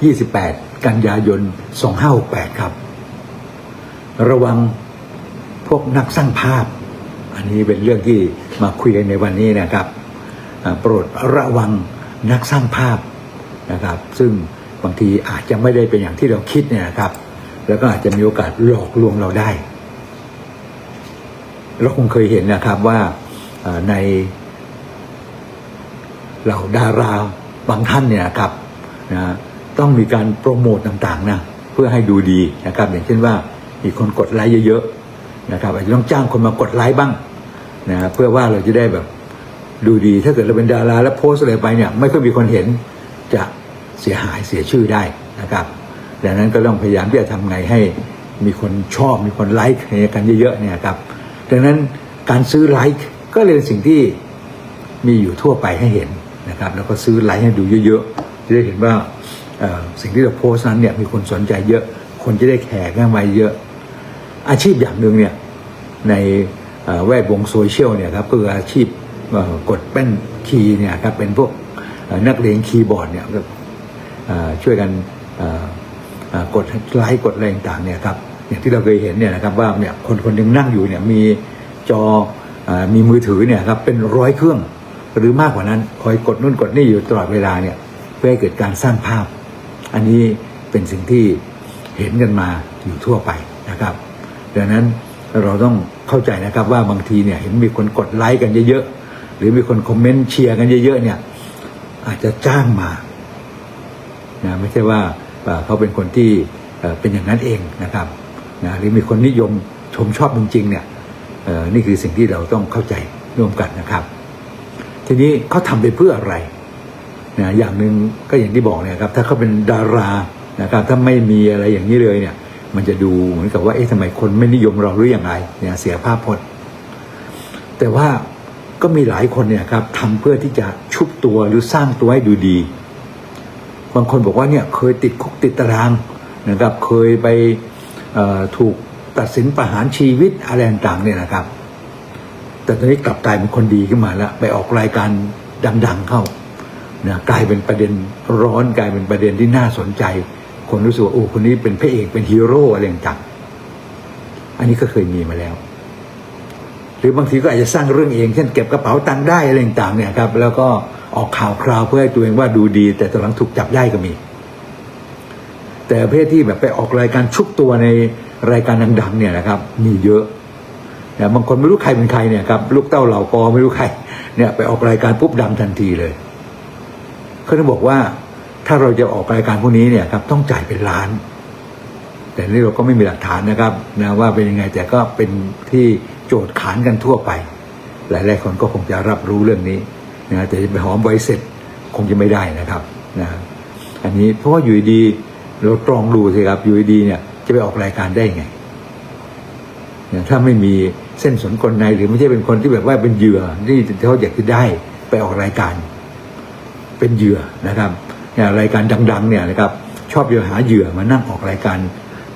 28 กันยายน 2568 ครับ ระวังพวกนักสร้างภาพ อันนี้เป็นเรื่องที่มาคุยกันในวันนี้นะครับ โปรดระวังนักสร้างภาพนะครับ ซึ่งบางทีอาจจะไม่ได้เป็นอย่างที่เราคิดเนี่ยนะครับ แล้วก็อาจจะมีโอกาสหลอกลวงเราได้ เราคงเคยเห็นนะครับว่าในเหล่าดาราบางท่านเนี่ยครับนะ ต้องมีการโปรโมทต่างๆนะเพื่อให้ดูดีนะครับ อย่างเช่นว่ามีคนกดไลค์เยอะๆนะครับอาจจะต้องจ้างคนมากดไลค์บ้างนะเพื่อว่าเราจะได้แบบดูดีถ้าเกิดเราเป็นดาราแล้วโพสอะไรไปเนี่ยไม่ค่อยมีคนเห็นจะเสียหายเสียชื่อได้นะครับดังนั้นก็ต้องพยายามที่จะทำไงให้มีคนชอบมีคนไลค์กันเยอะๆเนี่ยครับดังนั้นการซื้อไลค์ก็เลยเป็นสิ่งที่มีอยู่ทั่วไปให้เห็นนะครับ แล้วก็ซื้อไลค์ให้ดูเยอะๆจะได้เห็นว่า สิ่งที่เราโพสต์นั้นเนี่ยมีคนสนใจเยอะ คนจะได้แขกเข้ามาเยอะ อาชีพอย่างหนึ่งเนี่ยในแวดวงโซเชียลเนี่ยครับคืออาชีพกดแป้นคีย์เนี่ยครับเป็นพวกนักเลงคีย์บอร์ดเนี่ยก็ช่วยกันกดไลค์กดอะไรต่างเนี่ยครับอย่างที่เราเคยเห็นเนี่ยนะครับว่าเนี่ยคนคนหนึ่งนั่งอยู่เนี่ยมีจออมีมือถือเนี่ยครับเป็นร้อยเครื่องหรือมากกว่านั้นคอยกดนู่นกดนี่อยู่ตลอดเวลาเนี่ยเพื่อให้เกิดการสร้างภาพ อันนี้เป็นสิ่งที่เห็นกันมาอยู่ทั่วไปนะครับ ดังนั้นเราต้องเข้าใจนะครับว่าบางทีเนี่ยเห็นมีคนกดไลค์กันเยอะๆหรือมีคนคอมเมนต์เชียร์กันเยอะๆเนี่ย อาจจะจ้างมานะไม่ใช่ว่าเขาเป็นคนที่เป็นอย่างนั้นเองนะครับนะหรือมีคนนิยมชมชอบจริงๆเนี่ยนี่คือสิ่งที่เราต้องเข้าใจร่วมกันนะครับ ทีนี้เขาทำไปเพื่ออะไร นะอย่างหนึ่งก็อย่างที่บอกเนี่ยครับ ถ้าเขาเป็นดารานะครับถ้าไม่มีอะไรอย่างนี้เลยเนี่ย มันจะดูเหมือนกับว่าเอ๊ะทำไมคนไม่นิยมเราหรืออย่างไรเนี่ยเสียภาพพจน์ แต่ว่าก็มีหลายคนเนี่ยครับทำเพื่อที่จะชุบตัวหรือสร้างตัวให้ดูดีบางคนบอกว่าเนี่ยเคยติดคุกติดตารางนะครับเคยไปถูกตัดสินประหารชีวิตอะไรต่างๆเนี่ยนะครับ แต่ตอนนี้กลับกลายเป็นคนดีขึ้นมาแล้ว ไปออกรายการดัง ๆ เข้า นะกลายเป็นประเด็นร้อนกลายเป็นประเด็นที่น่าสนใจ คนรู้สึกว่าโอ้คนนี้เป็นพระเอกเป็นฮีโร่อะไรต่างอันนี้ก็เคยมีมาแล้ว หรือบางทีก็อาจจะสร้างเรื่องเองเช่นเก็บกระเป๋าตังค์ได้อะไรต่างเนี่ยครับแล้วก็ออกข่าวคราวเพื่อให้ตัวเองว่าดูดี แต่ตอนหลังถูกจับได้ก็มี แต่ประเภทที่แบบไปออกรายการชุบตัวในรายการดังๆเนี่ยนะครับ มีเยอะนะบางคนไม่รู้ใครเป็นใครเนี่ยครับลูกเต้าเหล่ากอไม่รู้ใครเนี่ยไปออกรายการปุ๊บดังทันทีเลย เขาต้องบอกว่าถ้าเราจะออกรายการพวกนี้เนี่ยครับต้องจ่ายเป็นล้าน แต่นี่เราก็ไม่มีหลักฐานนะครับนะว่าเป็นยังไงแต่ก็เป็นที่โจทย์ขานกันทั่วไป หลายๆคนก็คงจะรับรู้เรื่องนี้นะแต่จะไปหอมไว้เสร็จคงจะไม่ได้นะครับนะอันนี้เพราะว่าอยู่ดีเราตรองดูสิครับอยู่ดีเนี่ยจะไปออกรายการได้ไงเนี่ยถ้าไม่มีเส้นสนกลในหรือไม่ใช่เป็นคนที่แบบว่าเป็นเหยื่อที่เขาอยากจะได้ไปออกรายการ เป็นเหยื่อนะครับอย่างรายการดังๆเนี่ยนะครับชอบจะหาเหยื่อมานั่งออกรายการ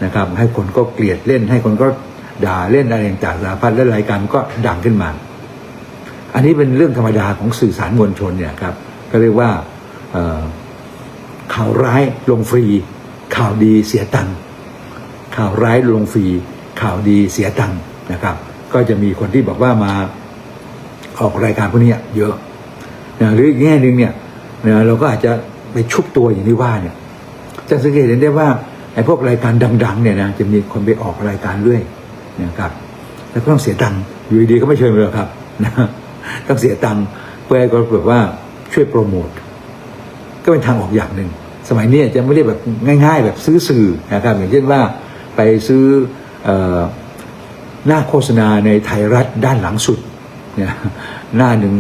นะครับ ให้คนก็เกลียดเล่น ให้คนก็ด่าเล่นอะไรต่างๆสารพัดและรายการก็ดังขึ้นมา อันนี้เป็นเรื่องธรรมดาของสื่อสารมวลชนเนี่ยครับก็เรียกว่าข่าวร้ายลงฟรี ข่าวดีเสียตังค์ข่าวร้ายลงฟรี ข่าวดีเสียตังค์นะครับ ก็จะมีคนที่บอกว่ามาออกรายการพวกนี้เยอะนะหรืออีกแง่หนึ่งเนี่ย นะเราก็อาจจะไปชุบตัวอย่างที่ว่าเนี่ยจะสังเกตเห็นได้ว่าไอ้พวกรายการดัง ๆ เนี่ยนะจะมีคนไปออกรายการเรื่อยนะครับ แล้วก็ต้องเสียตังค์อยู่ดีๆก็ไม่เชิญเลยครับนะต้องเสียตังค์เพื่อให้ก็แบบว่าช่วยโปรโมทก็เป็นทางออกอย่างหนึ่งสมัยนี้จะไม่ได้แบบง่าย ๆ แบบซื้อสื่อนะครับอย่างเช่นว่าไปซื้อออหน้าโฆษณาในไทยรัฐด้านหลังสุดเนี่ยหน้าหนึ่ง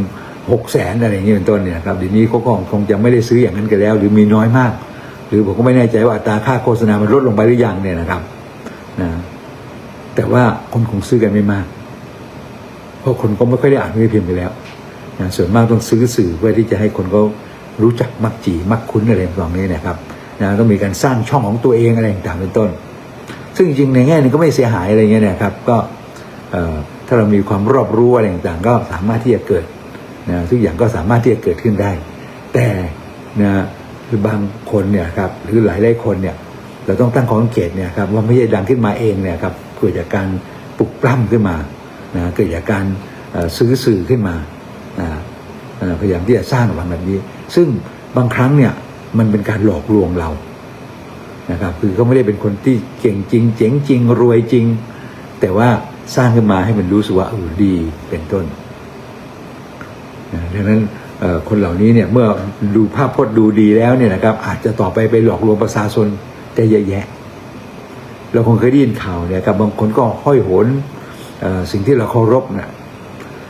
หกแสนอะไรอย่างเงี้ยเป็นต้นเนี่ยครับเดี๋ยวนี้เขาก็คงจะไม่ได้ซื้ออย่างนั้นกันแล้ว หรือมีน้อยมาก หรือผมก็ไม่แน่ใจว่าอัตราค่าโฆษณามันลดลงไปหรือยังเนี่ยนะครับนะแต่ว่าคนคงซื้อกันไม่มาก เพราะคนก็ไม่ค่อยได้อ่านไม่พิมพ์ไปแล้วนะส่วนมากต้องซื้อสื่อเพื่อที่จะให้คนเขารู้จักมักจีมักคุ้นอะไรแบบนี้นะครับนะต้องมีการสร้างช่องของตัวเองอะไรต่างๆเป็นต้น ซึ่งจริงๆในแง่นึงก็ไม่เสียหายอะไรเงี้ยนะครับ ก็เอ่อถ้าเรามีความรอบรู้อะไรต่างๆก็สามารถที่จะเกิด นะทุกอย่างก็สามารถที่จะเกิดขึ้นได้ แต่นะหรือบางคนเนี่ยครับหรือหลายหลายคนเนี่ยเราต้องตั้งข้อสังเกตเนี่ยครับว่าไม่ใช่ดังขึ้นมาเองเนี่ยครับเกิดจากการปลุกปล้ำขึ้นมานะเกิดจากการซื้อสื่อขึ้นมานะเอ่อพยายามที่จะสร้างออกมาแบบนี้ ซึ่งบางครั้งเนี่ยมันเป็นการหลอกลวงเรานะครับคือเขาไม่ได้เป็นคนที่เก่งจริง เจ๋งจริงรวยจริง แต่ว่าสร้างขึ้นมาให้มันรู้สึกว่าเออดีเป็นต้น ดังนั้นคนเหล่านี้เนี่ยเมื่อดูภาพพจน์ดูดีแล้วเนี่ยนะครับอาจจะต่อไปไปหลอกลวงประชาชนได้เยอะแยะ เราคงเคยได้ยินข่าวเนี่ยครับบางคนก็ห้อยโหนสิ่งที่เราเคารพนะ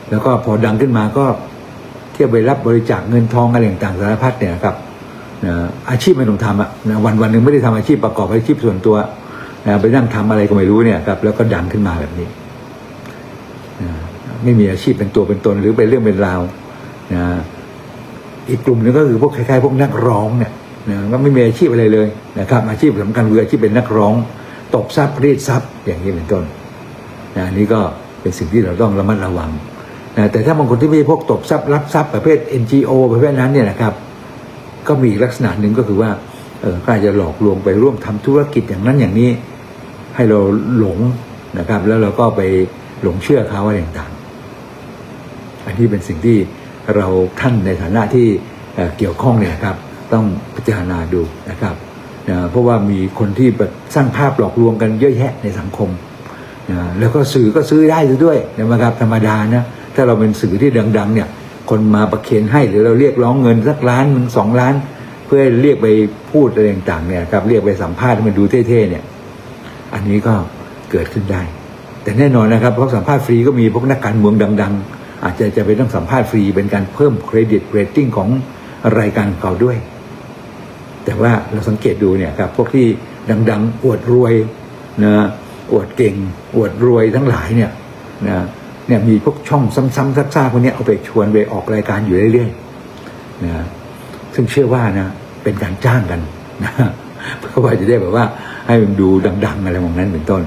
แล้วก็พอดังขึ้นมาก็เที่ยวไปรับบริจาคเงินทองอะไรต่างๆสารพัดเนี่ยครับอาชีพไม่ต้องทำอะนะวันวันหนึ่งไม่ได้ทำอาชีพประกอบอาชีพส่วนตัวนะไปนั่งทำอะไรก็ไม่รู้เนี่ยครับแล้วก็ดังขึ้นมาแบบนี้ไม่มีอาชีพเป็นตัวเป็นตนหรือเป็นเรื่องเป็นราว นะอีกกลุ่มหนึงก็คือพวกคล้ายๆพวกนักร้องเนี่ยนะก็ไม่มีอาชีพอะไรเลยนะครับ อาชีพสำคัญคืออาชีพเป็นนักร้อง ตบทรัพย์รีดทรัพย์อย่างนี้เป็นต้นนะนนี้ก็เป็นสิ่งที่เราต้องระมัดระวังนะแต่ถ้าบางคนที่ไม่ใช่พวกตบทรัพย์รับทรัพย์ประเภท NGO ประเภทนั้นเนี่ยนะครับ ก็มีลักษณะหนึ่งก็คือว่าเออก็อาจจะหลอกลวงไปร่วมทำธุรกิจอย่างนั้นอย่างนี้ ให้เราหลงนะครับ แล้วเราก็ไปหลงเชื่อเขาอะไรต่างๆอันนี้เป็นสิ่งที่ เราท่านในฐานะที่เเกี่ยวข้องเนี่ยนะครับต้องพิจารณาดูนะครับนะเพราะว่ามีคนที่แบบสร้างภาพหลอกลวงกันเยอะแยะในสังคมนะแล้วก็สื่อก็ซื้อได้ด้วยนะครับธรรมดานะถ้าเราเป็นสื่อที่ดังๆเนี่ยคนมาประเคนให้หรือเราเรียกร้องเงินสักล้านหนึ่งสองล้าน เพื่อเรียกไปพูดอะไรต่างๆเนี่ยครับเรียกไปสัมภาษณ์ให้มันดูเท่ๆเนี่ยอันนี้ก็เกิดขึ้นได้ แต่แน่นอนนะครับเพราะสัมภาษณ์ฟรีก็มีพวกนักการเมืองดัง ๆ อาจจะจะไปต้องสัมภาษณ์ฟรีเป็นการเพิ่มเครดิตเรตติ้งของรายการเขาด้วย แต่ว่าเราสังเกตดูเนี่ยครับพวกที่ดัง ๆ อวดรวยนะอวดเก่ง อวดรวยทั้งหลายเนี่ยนะเนี่ยมีพวกช่องซ้ำๆซักๆพวกเนี้ยเอาไปชวนไปออกรายการอยู่เรื่อยๆนะซึ่งเชื่อว่านะเป็นการจ้างกันนะเพื่อว่าจะได้แบบว่าให้มันดูดัง ๆ อะไรแบบนั้นเป็นต้น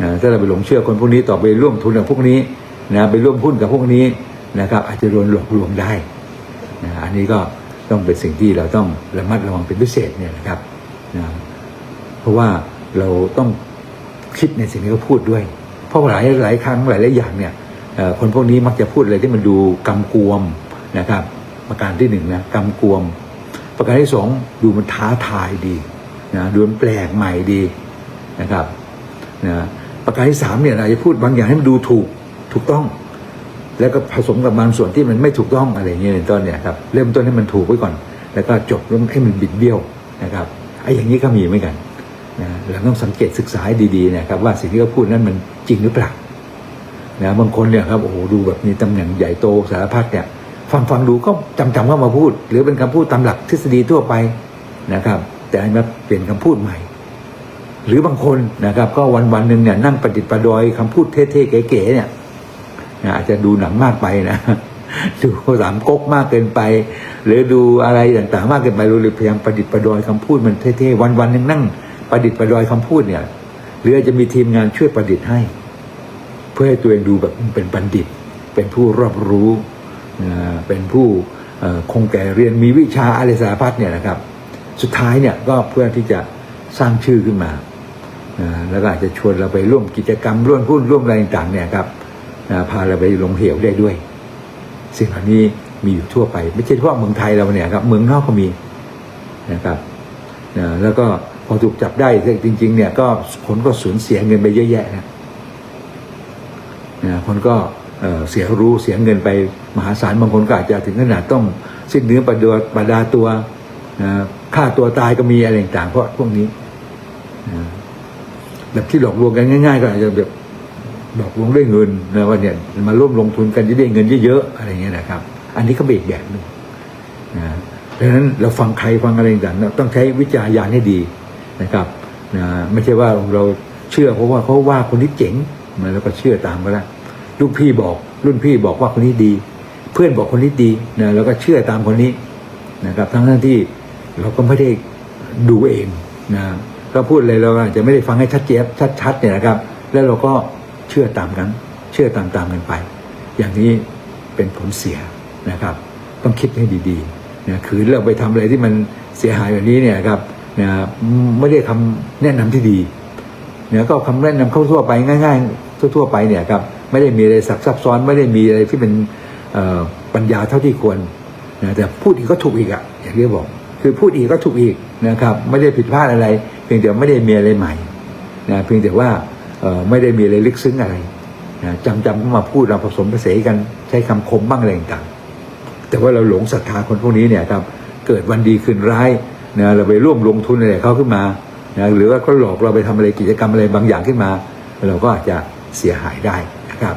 นะถ้าเราไปหลงเชื่อคนพวกนี้ต่อไปร่วมทุนกับพวกนี้ นะไปร่วมหุ้นกับพวกนี้นะครับ อาจจะโดนหลอกลวงได้นะอันนี้ก็ต้องเป็นสิ่งที่เราต้องระมัดระวังเป็นพิเศษเนี่ยนะครับนะเพราะว่าเราต้องคิดในสิ่งที่เขาพูดด้วย เพราะหลายหลายครั้งหลายหลายอย่างเนี่ยคนพวกนี้มักจะพูดอะไรที่มันดูกำกวมนะครับ ประการที่หนึ่งนะกำกวม ประการที่สองดูมันท้าทายดีนะดูมันแปลกใหม่ดีนะครับนะประการที่สามเนี่ยอาจจะพูดบางอย่างให้มันดูถูก ถูกต้อง แล้วก็ผสมกับบางส่วนที่มันไม่ถูกต้องอะไรอย่างเงี้ยเป็นต้นเนี่ยครับเริ่มต้นให้มันถูกไว้ก่อน แล้วก็จบแล้วให้มันบิดเบี้ยวนะครับไอ้อย่างนี้ก็มีเหมือนกันนะเราต้องสังเกตศึกษาให้ดีๆนะครับว่าสิ่งที่เขาพูดนั้นมันจริงหรือเปล่านะบางคนเนี่ยครับโอ้โหดูแบบมีตำแหน่งใหญ่โตสารพัดเนี่ยฟังฟังดูก็จำจำว่ามาพูด หรือเป็นคำพูดตามหลักทฤษฎีทั่วไปนะครับ แต่อันมาเปลี่ยนคำพูดใหม่ หรือบางคนนะครับ ก็วันวันๆหนึ่งเนี่ยนั่งประดิษฐ์ประดอยคำพูดเท่ๆเก๋ๆเนี่ย อาจจะดูหนังมากไปนะดูข้อสามก๊กมากเกินไป หรือดูอะไรต่างๆ มากเกินไปเราเลยพยายามประดิษฐ์ประดอยคำพูดมันเท่ๆวันๆหนึ่งนั่งประดิษฐ์ประดอยคำพูดเนี่ย หรืออาจจะมีทีมงานช่วยประดิษฐ์ให้ เพื่อให้ตัวเองดูแบบเป็นบัณฑิต เป็นผู้รอบรู้นะเป็นผู้คงแก่เรียนมีวิชาอะไรสารพัดเนี่ยนะครับ สุดท้ายเนี่ยก็เพื่อที่จะสร้างชื่อขึ้นมาแล้วก็อาจจะชวนเราไปร่วมกิจกรรมร่วมหุ้นร่วมอะไรต่างๆเนี่ยครับ พาเราไปลงเหวได้ด้วย สิ่งเหล่านี้มีอยู่ทั่วไป ไม่ใช่เฉพาะเมืองไทยเราเนี่ยครับเมืองนอกก็มีนะครับนะแล้วก็พอถูกจับได้จริง ๆ เนี่ยก็คนก็สูญเสียเงินไปเยอะแยะนะนะคนก็เอ่อเสียรู้เสียเงินไปมหาศาลบางคนก็อาจจะถึงขนาดต้องสิ้นเนื้อประดาประดาตัวนะฆ่าตัวตายก็มีอะไรต่างๆเพราะพวกนี้นะแบบที่หลอกลวงกันง่าย ๆ ก็อาจจะแบบ หลอกลวงด้วยเงินนะว่าเนี่ยมาร่วมลงทุนกันจะได้เงินเยอะๆอะไรเงี้ยนะครับ อันนี้ก็เบรกแบบหนึ่งนะดังนั้นเราฟังใครฟังอะไรต่างๆเราต้องใช้วิจารณญาณให้ดีนะครับนะไม่ใช่ว่าเราเชื่อเพราะว่าเขาว่าคนนี้เจ๋งมาแล้วก็เชื่อตามก็แล้วลูกพี่บอกรุ่นพี่บอกว่าคนนี้ดี เพื่อนบอกคนนี้ดีนะแล้วก็เชื่อตามคนนี้นะครับทั้งทั้งที่เราก็ไม่ได้ดูเองนะก็พูดเลยเราอาจจะไม่ได้ฟังให้ชัดเจนชัดๆเนี่ยนะครับ แล้วเราก็ เชื่อตามกันเชื่อตามตามกันไป อย่างนี้เป็นผลเสียนะครับ ต้องคิดให้ดีๆนะคือเราไปทำอะไรที่มันเสียหายแบบนี้เนี่ยครับนะไม่ได้คำแนะนำที่ดีเนี่ยก็คำแนะนำเข้าทั่วไปง่ายๆ ทั่วๆไปเนี่ยครับไม่ได้มีอะไรซับซับซ้อนไม่ได้มีอะไรที่เป็นปัญญาเท่าที่ควรนะแต่พูดอีกก็ถูกอีกอะอย่างที่บอก คือพูดอีกก็ถูกอีกนะครับ ไม่ได้ผิดพลาดอะไร เพียงแต่ไม่ได้มีอะไรใหม่นะเพียงแต่ว่า ไม่ได้มีอะไรลึกซึ้งอะไรนะจำจำก็มาพูดเราผสมผสานกันใช้คำคมบ้างอะไรต่างๆแต่ว่าเราหลงศรัทธาคนพวกนี้เนี่ยครับเกิดวันดีคืนร้ายนะเราไปร่วมลงทุนอะไรเขาขึ้นมานะหรือว่าเขาหลอกเราไปทำอะไรกิจกรรมอะไรบางอย่างขึ้นมา เราก็อาจจะเสียหายได้นะครับ